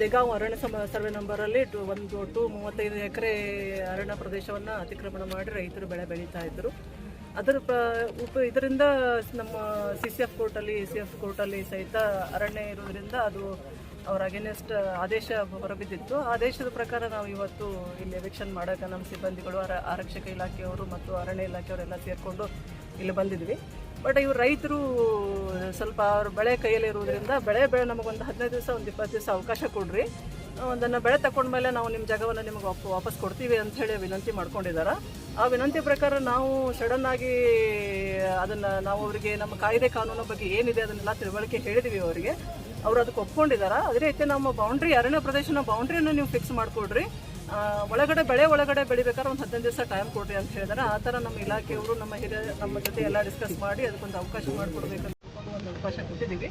ದೆಗಾಂವ್ ಅರಣ್ಯ ಸಮ, ಸರ್ವೆ ನಂಬರಲ್ಲಿ ಟು, ಒಂದು, ಟು, ಮೂವತ್ತೈದು ಎಕರೆ ಅರಣ್ಯ ಪ್ರದೇಶವನ್ನು ಅತಿಕ್ರಮಣ ಮಾಡಿ ರೈತರು ಬೆಳೆ ಬೆಳೀತಾ ಇದ್ದರು. ಅದರ ಉಪ, ಇದರಿಂದ ನಮ್ಮ ಸಿ ಸಿ ಎಫ್ ಕೋರ್ಟಲ್ಲಿ ಸಿ ಎಫ್ ಕೋರ್ಟಲ್ಲಿ ಸಹಿತ ಅರಣ್ಯ ಇರೋದ್ರಿಂದ ಅದು ಅವರ ಅಗೇನೆಸ್ಟ್ ಆದೇಶ ಹೊರಬಿದ್ದಿತ್ತು. ಆದೇಶದ ಪ್ರಕಾರ ನಾವು ಇವತ್ತು ಇಲ್ಲಿ ಎವಿಕ್ಷನ್ ಮಾಡೋಕೆ ನಮ್ಮ ಸಿಬ್ಬಂದಿಗಳು ಆರಕ್ಷಕ ಇಲಾಖೆಯವರು ಮತ್ತು ಅರಣ್ಯ ಇಲಾಖೆಯವರೆಲ್ಲ ಸೇರಿಕೊಂಡು ಇಲ್ಲಿ ಬಂದಿದ್ವಿ. ಬಟ್ ಇವ್ರು ರೈತರು ಸ್ವಲ್ಪ ಅವ್ರ ಬೆಳೆ ಕೈಯಲ್ಲಿ ಇರೋದ್ರಿಂದ ಬೆಳೆ ಬೆಳೆ ನಮಗೊಂದು ಹದಿನೈದು ದಿವಸ, ಒಂದು ಇಪ್ಪತ್ತು ದಿವಸ ಅವಕಾಶ ಕೊಡ್ರಿ. ಒಂದನ್ನು ಬೆಳೆ ತಗೊಂಡ್ಮೇಲೆ ನಾವು ನಿಮ್ಮ ಜಾಗವನ್ನು ನಿಮಗೆ ವಾಪ, ವಾಪಸ್ ಕೊಡ್ತೀವಿ ಅಂತ ಹೇಳಿ ವಿನಂತಿ ಮಾಡ್ಕೊಂಡಿದ್ದಾರೆ ಆ ವಿನಂತಿ ಪ್ರಕಾರ ನಾವು ಸಡನ್ ಆಗಿ ಅದನ್ನು ನಾವು ಅವರಿಗೆ ನಮ್ಮ ಕಾಯ್ದೆ ಕಾನೂನು ಬಗ್ಗೆ ಏನಿದೆ ಅದನ್ನೆಲ್ಲ ತಿಳುವಳಿಕೆ ಹೇಳಿದೀವಿ ಅವರಿಗೆ. ಅವರು ಅದಕ್ಕೆ ಒಪ್ಕೊಂಡಿದ್ದಾರೆ ಅದೇ ರೀತಿ ನಮ್ಮ ಬೌಂಡ್ರಿ ಅರಣ್ಯ ಪ್ರದೇಶನ ಬೌಂಡ್ರಿಯನ್ನು ನೀವು ಫಿಕ್ಸ್ ಮಾಡಿಕೊಡ್ರಿ. ಒಳಗಡೆ ಬೆಳೆ ಒಳಗಡೆ ಬೆಳಿಬೇಕಾದ್ರೆ ಒಂದು ಹದಿನೈದು ದಿವಸ ಟೈಮ್ ಕೊಡ್ರಿ ಅಂತ ಹೇಳಿದಾರೆ. ಆ ಥರ ನಮ್ಮ ಇಲಾಖೆಯವರು ನಮ್ಮ ಹಿರಿಯ, ನಮ್ಮ ಜೊತೆ ಎಲ್ಲ ಡಿಸ್ಕಸ್ ಮಾಡಿ ಅದಕ್ಕೊಂದು ಅವಕಾಶ ಮಾಡಿಕೊಡ್ಬೇಕಂತ ಒಂದು ಅವಕಾಶ ಕೊಟ್ಟಿದ್ದೀವಿ.